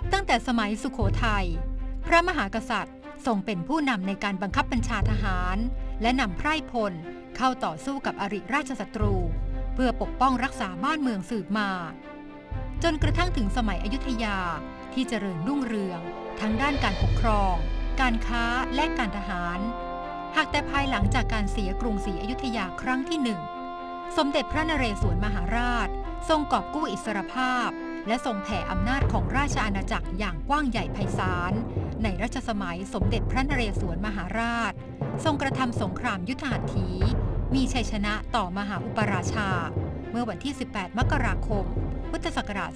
นับตั้งแต่สมัยสุขโขทัย พระมหากษัตริย์ทรงเป็นผู้นำในการบังคับบัญชาทหาร และนำไพร่พลเข้าต่อสู้กับอริราชศัตรู เพื่อปกป้องรักษาบ้านเมืองสืบมา จนกระทั่งถึงสมัยอยุธยาที่เจริญรุ่งเรือง ทั้งด้านการปกครอง การค้าและการทหาร หากแต่ภายหลังจากการเสียกรุงศรีอยุธยาครั้งที่หนึ่งสมเด็จพระนเรศวรมหาราช ทรงกอบกู้อิสรภาพ และทรงแผ่อำนาจของราชอาณาจักรอย่างกว้างใหญ่ไพศาล ในรัชสมัยสมเด็จพระนเรศวรมหาราช ทรงกระทำสงครามยุทธหัตถี มีชัยชนะต่อมหาอุปราชา เมื่อวันที่ 18 มกราคม พุทธศักราช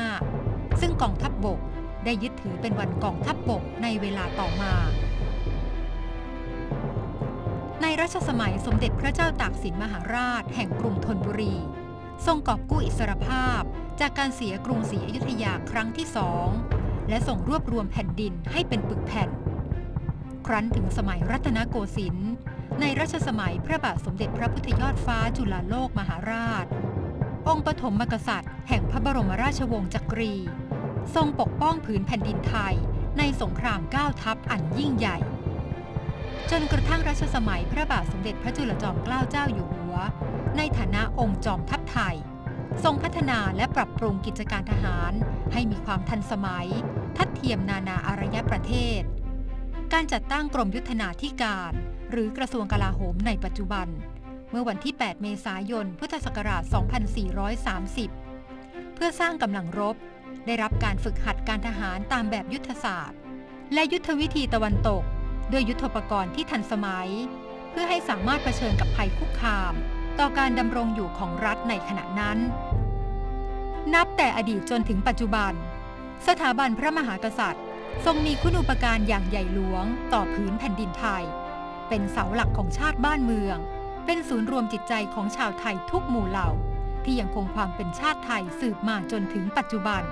2135 ซึ่งกองทัพบบกได้ยึดถือเป็นวันกองทัพบบกในเวลาต่อมา ในรัชสมัยสมเด็จพระเจ้าตากสินมหาราชแห่งกรุงธนบุรี ทรงกอบกู้อิสรภาพ จากการเสียกรุงศรีอยุธยาครั้งที่สองและส่งรวบรวมแผ่นดินให้เป็นปึกแผ่น ครั้นถึงสมัยรัตนโกสินทร์ในรัชสมัยพระบาทสมเด็จพระพุทธยอดฟ้าจุฬาโลกมหาราช องค์ปฐมมกษัตริย์ แห่งพระบรมราชวงศ์จักรี ทรงปกป้องผืนแผ่นดินไทยในสงครามก้าวทัพอันยิ่งใหญ่ จนกระทั่งรัชสมัยพระบาทสมเด็จพระจุลจอมเกล้าเจ้าอยู่หัว ในฐานะองค์จอมทัพไทย ทรงพัฒนาและปรับปรุงกิจการทหาร ให้มีความทันสมัย ทัดเทียมนานาอารยประเทศ การจัดตั้งกรมยุทธนาธิการ หรือกระทรวงกลาโหมในปัจจุบัน เมื่อวันที่ 8 เมษายน พุทธศักราช 2430 เพื่อสร้างกำลังรบ ได้รับการฝึกหัดการทหารตามแบบยุทธศาสตร์ และยุทธวิธีตะวันตก ด้วยยุทธปกรณ์ที่ทันสมัย เพื่อให้สามารถเผชิญกับภัยคุกคาม ต่อการดำรงอยู่ของรัฐในขณะนั้น นับแต่อดีตจนถึงปัจจุบัน สถาบันพระมหากษัตริย์ ทรงมีคุณูปการอย่างใหญ่หลวง ต่อพื้นแผ่นดินไทย เป็นเสาหลักของชาติบ้านเมือง เป็นศูนย์รวมจิตใจของชาวไทยทุกหมู่เหล่า ที่ยังคงความเป็นชาติไทยสืบมาจนถึงปัจจุบัน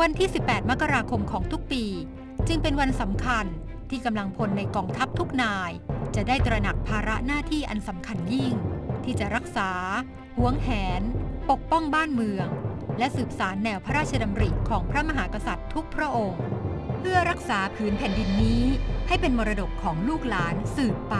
วันที่ 18 มกราคมของทุกปี จึงเป็นวันสำคัญที่กำลังพลในกองทัพทุกนาย จะได้ตระหนักภาระหน้าที่อันสำคัญยิ่ง ที่จะรักษาหวงแหน ปกป้องบ้านเมือง และสืบสารแนวพระราชดำริของพระมหากษัตริย์ทุกพระองค์ เพื่อรักษาผืนแผ่นดินนี้ให้เป็นมรดกของลูกหลานสืบไป